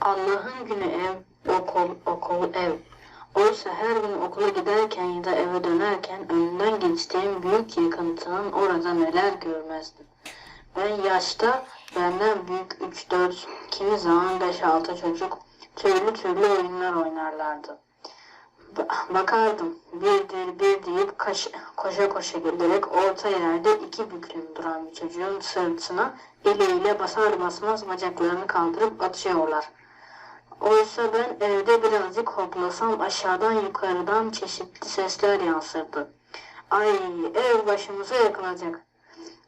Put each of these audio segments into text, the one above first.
Allah'ın günü ev, okul, okul, ev. Oysa her gün okula giderken ya da eve dönerken önünden geçtiğim büyük yıkıntının orada neler görmezdim. Ben yaşta benden büyük 3-4, kimi zaman 5-6 çocuk türlü türlü oyunlar oynarlardı. Ba- Bakardım bir değil bir deyip kaş- koşa koşa gelerek orta yerde iki büklüm duran bir çocuğun sırtına eliyle basar basmaz bacaklarını kaldırıp atıyorlar. Oysa ben evde birazcık hoplasam aşağıdan yukarıdan çeşitli sesler yansırdı. Ay ev başımıza yakılacak.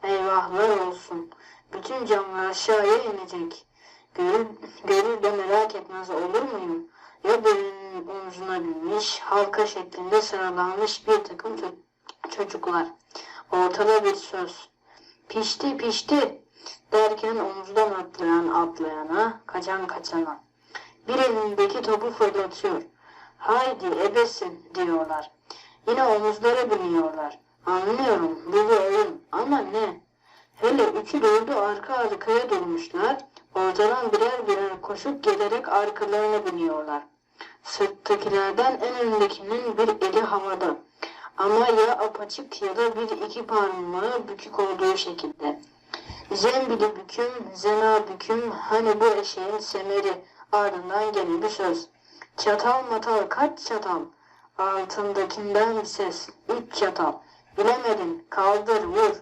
Eyvahlar olsun. Bütün camlar aşağıya inecek. Görür, görür de merak etmez olur muyum? Ya birinin omzuna binmiş, halka şeklinde sıralanmış bir takım ço- çocuklar. Ortada bir söz. Pişti pişti derken omuzdan atlayan atlayana, kaçan kaçana. Bir elindeki topu fırlatıyor. Haydi ebesin diyorlar. Yine omuzlara biniyorlar. Anlıyorum bu bir ama ne? Hele üçü dördü arka arkaya durmuşlar. Ortadan birer birer koşup gelerek arkalarına biniyorlar. Sırttakilerden en öndekinin bir eli havada. Ama ya apaçık ya da bir iki parmağı bükük olduğu şekilde. Zembili büküm, zena büküm, hani bu eşeğin semeri ardından gelen bir söz. Çatal matal kaç çatal? Altındakinden ses. Üç çatal. Bilemedin, kaldır, vur.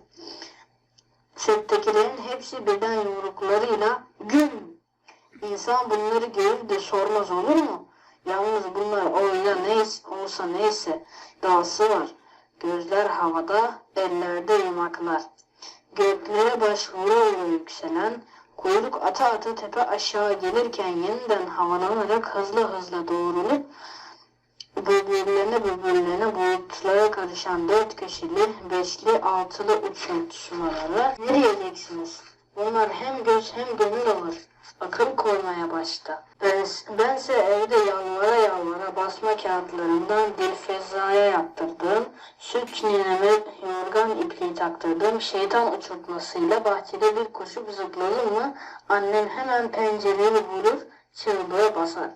Sırttakilerin hepsi birden yumruklarıyla güm. İnsan bunları görür de sormaz olur mu? Yalnız bunlar oyna neyse, olsa neyse dahası var. Gözler havada, ellerde yumaklar. Göklere başvuru yükselen, kuyruk ata ata tepe aşağı gelirken yeniden havalanarak hızlı hızlı doğrulup birbirlerine birbirlerine bulutlara karışan dört köşeli, beşli, altılı uçurtmaları ne diyeceksiniz? Bunlar hem göz hem gönül alır. Akıl koymaya başta. Ben, bense evde yalvara yalvara basma kağıtlarından dil fezaya yaptırdığım, süt nineme yorgan ipliği taktırdığım şeytan uçurtmasıyla bahçede bir koşup zıpladım mı annem hemen pencereyi vurur, çığlığı basar.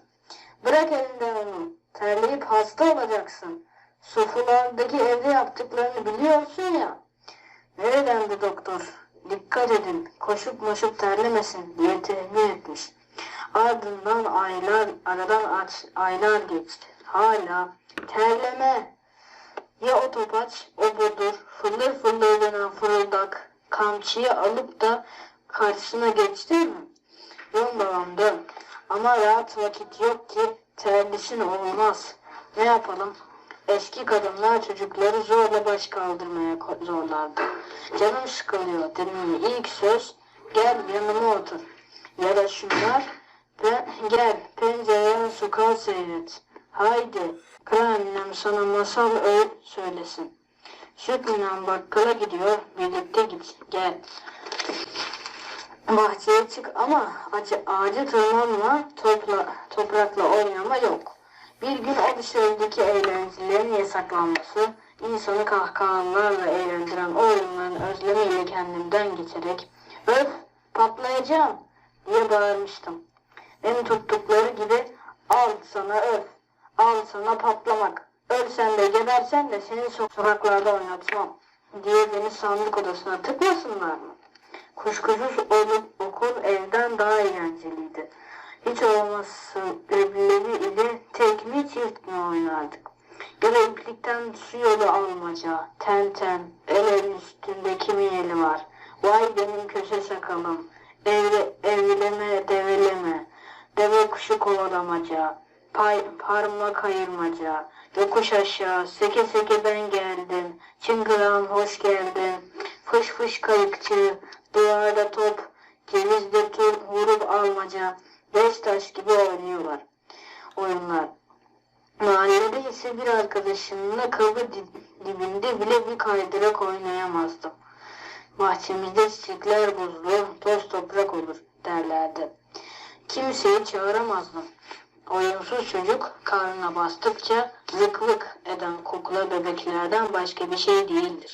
Bırak elinden onu. Terleyip hasta olacaksın. Sofulardaki evde yaptıklarını biliyorsun ya. Nereden bu doktor? Dikkat edin, koşup moşup terlemesin diye tembih etmiş. Ardından aylar, aradan aç, aylar geçti. Hala terleme. Ya o topaç, o budur, fırlır fırlır dönen fırıldak, kamçıyı alıp da karşısına geçti mi? Dön babam dön. Ama rahat vakit yok ki terlisin olmaz. Ne yapalım? Eski kadınlar çocukları zorla baş kaldırmaya zorlardı. Canım sıkılıyor dedim ilk söz gel yanıma otur. Ya da şunlar ben, gel pencereden sokağı seyret. Haydi annem sana masal öğüt söylesin. Süt ninem bakkala gidiyor birlikte git gel. Bahçeye çık ama ağacı tırmanma, topla, toprakla oynama yok. Bir gün o dışarıdaki eğlencelerin yasaklanması, insanı kahkahalarla eğlendiren o oyunların özlemiyle kendimden geçerek öf patlayacağım diye bağırmıştım. Beni tuttukları gibi al sana öf, al sana patlamak, ölsen de gebersen de seni so- sokaklarda oynatmam diye beni sandık odasına tıkmasınlar mı? Kuşkusuz olup okul evden daha eğlenceliydi. Hiç olmazsa leblebi mi çift mi oynardık. İplikten su yolu almaca, ten ten, el el üstünde kimin eli var. Vay benim köşe sakalım, evle, evleme develeme, deve kuşu kovalamaca, pay, parmak ayırmaca, yokuş aşağı, seke seke ben geldim, çıngıram hoş geldin, fış fış kayıkçı, duvarda top, cevizde tur, vurup almaca, beş taş gibi oynuyorlar. Oyunlar. Mahallede ise bir arkadaşımla di- dibinde bile bir kaydırak oynayamazdım. Bahçemizde çiçekler buzlu, toz toprak olur derlerdi. Kimseyi çağıramazdım. Oyunsuz çocuk karnına bastıkça zık vık eden kokula bebeklerden başka bir şey değildir.